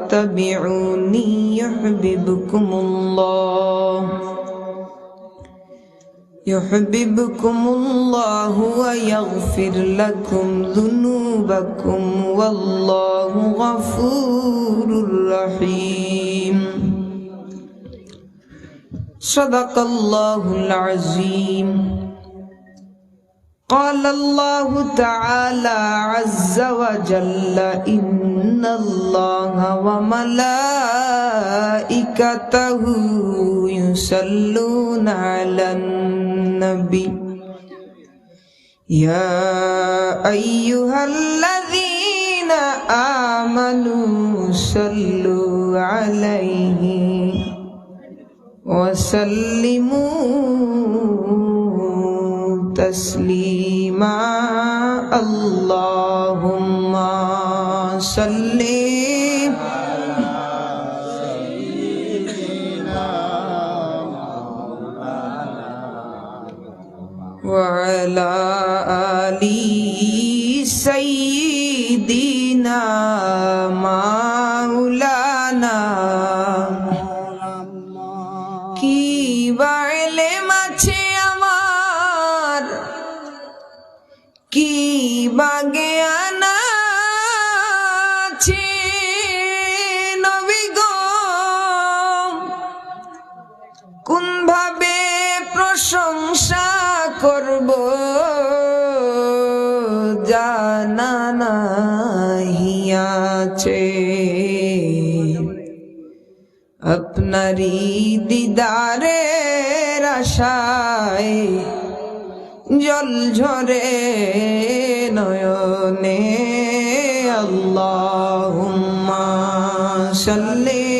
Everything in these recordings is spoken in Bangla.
اتبعوني يحببكم الله. يحببكم الله ويغفر لكم ذنوبكم والله غفور رحيم. صدق الله العظيم. قال الله تعالى عز وجل إن الله وملائكته يصلون على النبي. يا أيها الذين آمنوا صلوا عليه وسلموا تسليما اللهم صل وعلى آل سيدنا আপনারই দিদারের আশায় জল ঝরে নয়নে আল্লাহ সাল্লি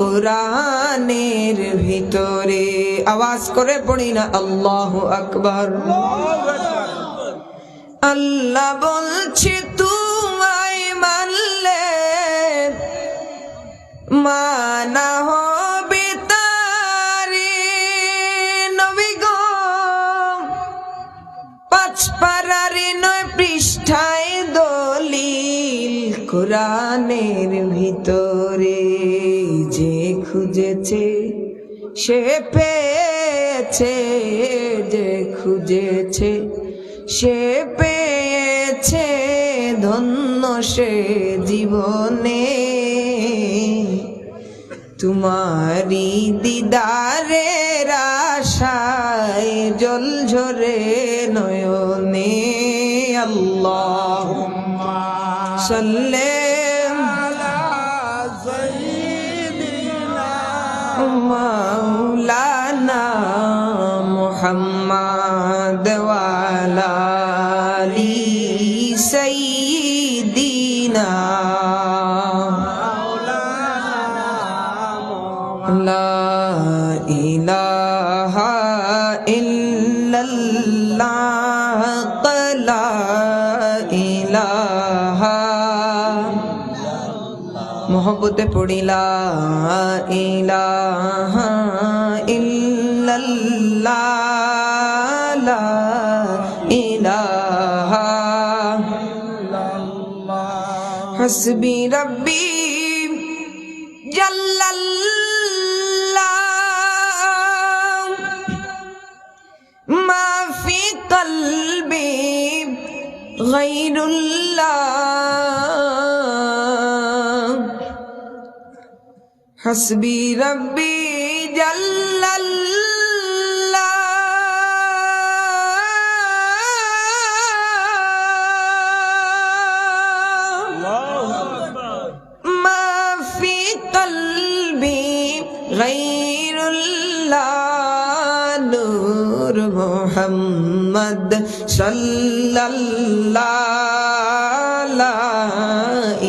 কোরআনের ভিতরে আওয়াজ করে পড়ি না, আল্লাহ আকবার। আল্লাহ বলছে, তোমায় মানলে মানা হবে তারে নবী গো। পাঁচ পাড়ারে নয় পৃষ্ঠায় দলিল কোরআনের ভিতরে। খুঁজেছে, সে পেয়েছে যে খুঁজেছে, সে পেয়েছে ধন্য সে জীবনে। তোমারি দিদারের আশায় জল ঝরে নয়নে আল্লাহ সাল্লে মুহাম্মদ ওয়ালা আলি সাইয়্যিদিনা লা ইলাহা ইল্লাল্লাহ লা ইলাহা মোহব্বতে পড়িলা ইলাহা ইল্লাল্লাহ। হাসবি রব্বি জাল্লাল্লাহ। মা ফি কলবি গায়রুল্লাহ। হাসবি রব্বি জাল্লাল্লাহ। গাইরুল্লাহ নূর মোহাম্মদ সাল্লাল্লাহ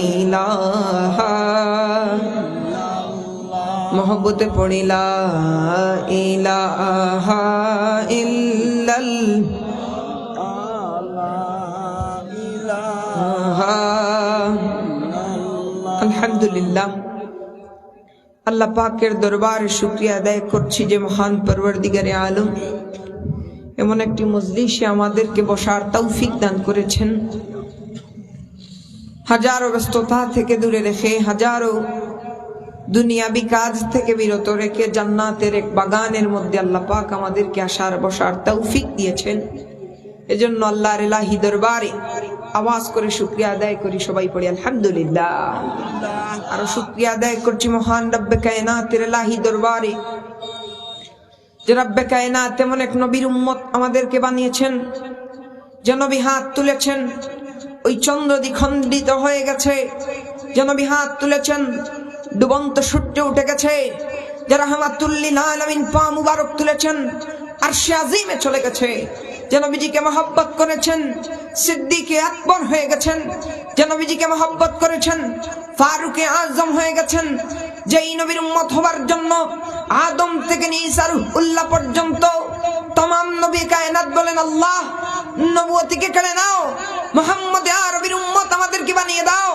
ইলাহা মহব্বতে পড়িলা ইলাহা ইল্লাল্লাহ। আলহামদুলিল্লাহ। আল্লাহ পাকের দরবারে শুক্রিয়া আদায় করছি যে মহান পরবর্দিগারে আলম এমন একটি মজলিসে আমাদেরকে বসার তৌফিক দান করেছেন। হাজারো ব্যস্ততা থেকে দূরে রেখে, হাজারো দুনিয়াবি কাজ থেকে বিরত রেখে জান্নাতের এক বাগানের মধ্যে আল্লাহ পাক আমাদেরকে আসার, বসার তৌফিক দিয়েছেন। এজন্য আল্লাহর এলাহি দরবারে আওয়াজ করে শুক্রিয়া আদায় করি, সবাই পড়ি আলহামদুলিল্লাহ। আরও শুক্রিয়া আদায় করছি মহান রব্বে কায়নাতের এলাহি দরবারে যে রব্বে কায়নাত তেমন এক নবীর উম্মত আমাদেরকে বানিয়েছেন, যে নবী হাত তুলেছেন, ওই চন্দ্র দ্বিখণ্ডিত হয়ে গেছে। যে নবী হাত তুলেছেন, ডুবন্ত সূর্য উঠে গেছে। যারা হামাতুল্লিল আলামিন পা মুবারক তুলেছেন আর সে আজিমে চলে গেছে। যে নবীজিকে মহব্বত করেছেন, সিদ্দিকে আকবর হয়ে গেছেন। যে নবীজিকে মহব্বত করেছেন ফারুকে আজম হয়ে গেছেন। যেই নবীর উম্মত হবার জন্য আদম থেকে নিয়ে উল্লাহ পর্যন্ত তমাম নবী কায়নাত বলেন, আল্লাহ, নবুয়তিকে কেড়ে নাও। মোহাম্মদ আরবির উম্মত আমাদেরকে বানিয়ে দাও।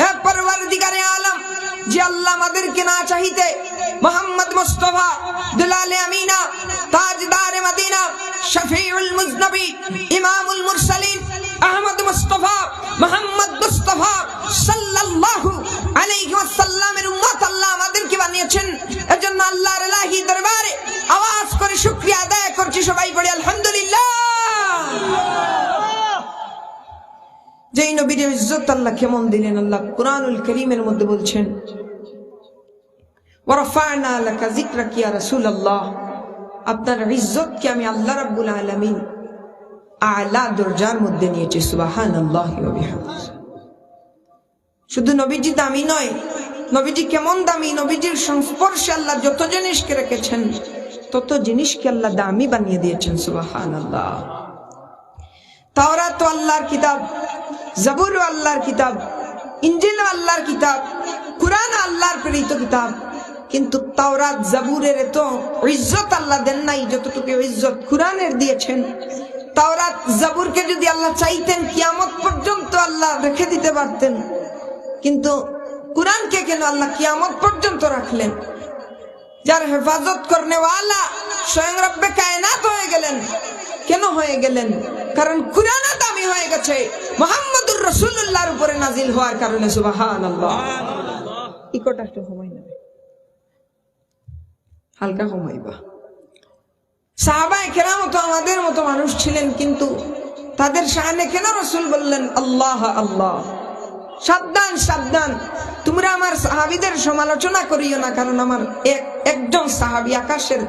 হে পরওয়ারদিগারে আলম, যে আল্লাহ আমাদেরকে না চাহিতে মোহাম্মদ মুস্তফা, দুলালে আমিনা, তাজদারে মদিনা, শফিউল মুজনবী, ইমামুল মুরসালিন, আহমদ মুস্তফা, মোহাম্মদ মুস্তফা সবাই পড়ি, আলহামদুলিল্লাহ। যেই নবীর ইজ্জত আল্লাহ কেমন দিলেন? আল্লাহ কুরআনুল করিমের মধ্যে বলছেন আপনার ইজ্জতকে আমি আল্লাহ রাব্বুল আলামিন আলা দরজার মধ্যে নিয়েছি ওয়া বিহামদিহি। শুধু নবীজি দামি নয়, নবীজি কেমন দামি? নবীজির সংস্পর্শে আল্লাহ যত জিনিসকে রেখেছেন তত জিনিসকে আল্লাহ দামি বানিয়ে দিয়েছেন, সুবহানাল্লাহ। তাওরাত তো আল্লাহর কিতাব জবুর আল্লাহর কিতাব ইঞ্জিল আল্লাহর কিতাব কুরআন আল্লাহর প্রেরিত কিতাব। কিন্তু তাওরাত, জাবুরের এত ইজ্জত আল্লাহ দেন নাই, যতটুকু ইজ্জত কুরআনের দিয়েছেন। তাওরাত, জাবুরকে যদি আল্লাহ চাইতেন, কিয়ামত পর্যন্ত আল্লাহ রেখে দিতে পারতেন। কিন্তু কুরআনকে কেন আল্লাহ কিয়ামত পর্যন্ত রাখলেন? যার হেফাজত করনে ওয়ালা স্বয়ং রব্বে কায়নাত হয়ে গেলেন। কেন হয়ে গেলেন? কারণ কুরআনে দামি হয়ে গেছে। মোহাম্মদুর রসুল্লাহর উপরে নাজিল হওয়ার কারণে সুবাহান ইকোটা একটু সময় নেবে? হালকা কমাইবা সাহাবাই কেরাম তো আমাদের মতো মানুষ ছিলেন কিন্তু তাদের সামনে কেন রসুল বললেন আল্লাহ আল্লাহ সাবধান সাবধান। তোমরা আমার সাহাবিদের সমালোচনা করিও না, কারণ আমার এক, একজন সাহাবি আকাশের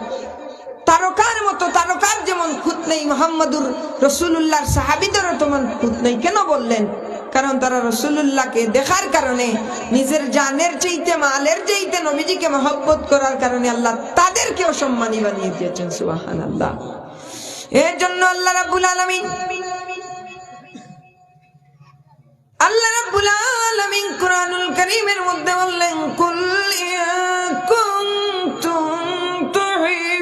তারকার মতো, তারকার যেমন খুঁত নেই, মোহাম্মদুর রসুল্লাহর সাহাবিদেরও তেমন খুঁত নেই। কেন বললেন? কারণ তারা রসুল্লাহকে দেখার কারণে, নিজের জানের চাইতে, মালের চাইতে নবীজিকে মহব্বত করার কারণে আল্লাহ তাদেরকেও সম্মানী বানিয়ে দিয়েছেন সুবাহান আল্লাহ এর জন্য আল্লাহ রাবুল আলমিন আল্লাহ রাব্বুল আলামিন কুরআনুল কারীমের মধ্যে বললেন, কুল ইয়া কুনতুম তুহিব্বুনাল্লাহ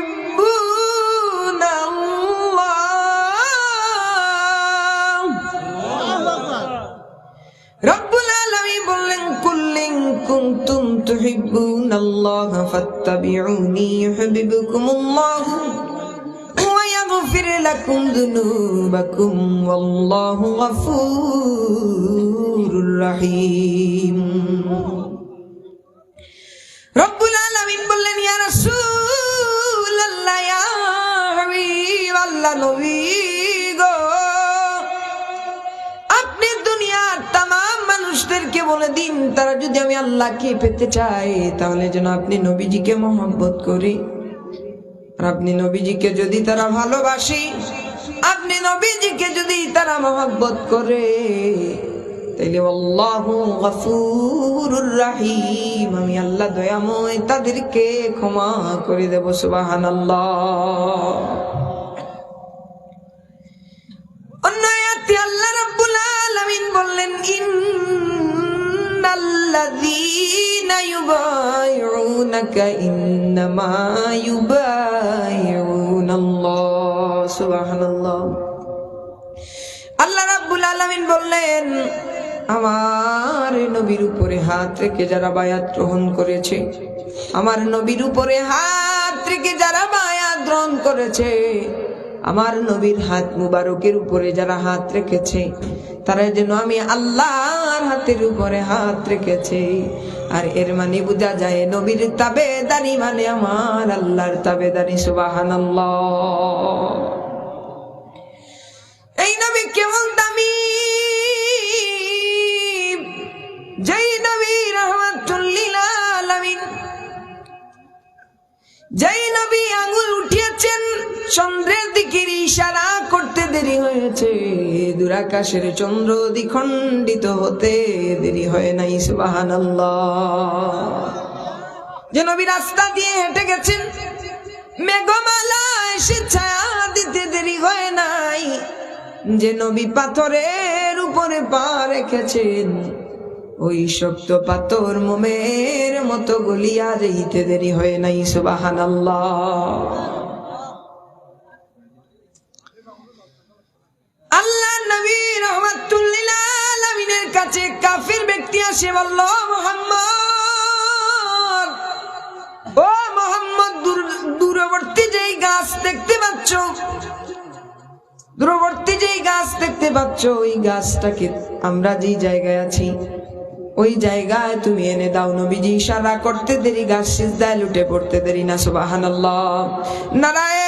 রব্বুল আলামিন বললেন কুল্লিন কুনতুম তুহিব্বুনাল্লাহ ফাত্তাবিউনি ইউহিব্বুকুমুল্লাহ। ويغفر لكم ذنوبكم والله غفور رحيم রব্বুল আলামিন বললেন ইয়া রাসূলুল্লাহ ইয়া হাবিব আল্লাহ নবী গো আপনি দুনিয়ার তামাম মানুষদেরকে বলে দিন তারা যদি আমি আল্লাহকে পেতে চাই তাহলে যেন আপনি নবীজিকে মহব্বত করি আর আপনি নবীজিকে যদি তারা ভালোবাসি, আপনি নবীজিকে যদি তারা মহব্বত করে, তাইলে আল্লাহু গফুরুর রাহিম। আমি আল্লাহ দয়াময় তাদেরকে ক্ষমা করে দেব, সুবহানাল্লাহ। অন্য আল্লাহ রাব্বুল আলামিন বললেন ইন্নাল্লাযীনা ইউবাইউনাকা ইন্নামা ইউবাইউনাল্লাহ সুবহানাল্লাহ। আল্লাহ রাব্বুল আলামিন বললেন, আমার নবীর উপরে হাত রেখে যারা বায়াত গ্রহণ করেছে, আমার নবীর উপরে হাত রেখে যারা বায়াত গ্রহণ করেছে, আমার নবীর হাত মুবারকের উপরে যারা হাত রেখেছে, তারা যেন আমি আল্লাহর হাতের উপরে হাত রেখেছে। আর এর মানে বোঝা যায় নবীর তাবেদারি মানে আমার আল্লাহর তাবেদারি সুবহানাল্লাহ। এই নবী কেমন দামি? যেই নবী রহমাতুল্লিল যেই নবী আঙুল উঠিয়েছেন চন্দ্রের দিকে ইশারা করতে দেরি হয়েছে। দুরাকাশের চন্দ্র দ্বিখণ্ডিত হতে দেরি হয় নাই, সুবহানাল্লাহ। যে নবী রাস্তা দিয়ে হেঁটে গেছেন, মেঘমালা এসে ছায়া দিতে দেরি হয় নাই। যে নবী পাথরের উপরে পা রেখেছেন, ওই শক্ত পাথর মোমের মতো গলিয়া যেতে দেরি হয় নাই সুবাহান আল্লাহ নবী আলমিনের কাছে ব্যক্তি আসে বলল মোহাম্মদ। ও মোহাম্মদ দূরবর্তী যেই গাছ দেখতে পাচ্ছ, দূরবর্তী যেই গাছ দেখতে পাচ্ছ, ওই গাছটাকে আমরা যেই জায়গায় আছি, ওই জায়গায় তুমি এনে দাও নবীজি, ইশারা করতে দেরি, গাছ সিজদায় লুটে পড়তে দেরি না, সুবহানাল্লাহ। নারায়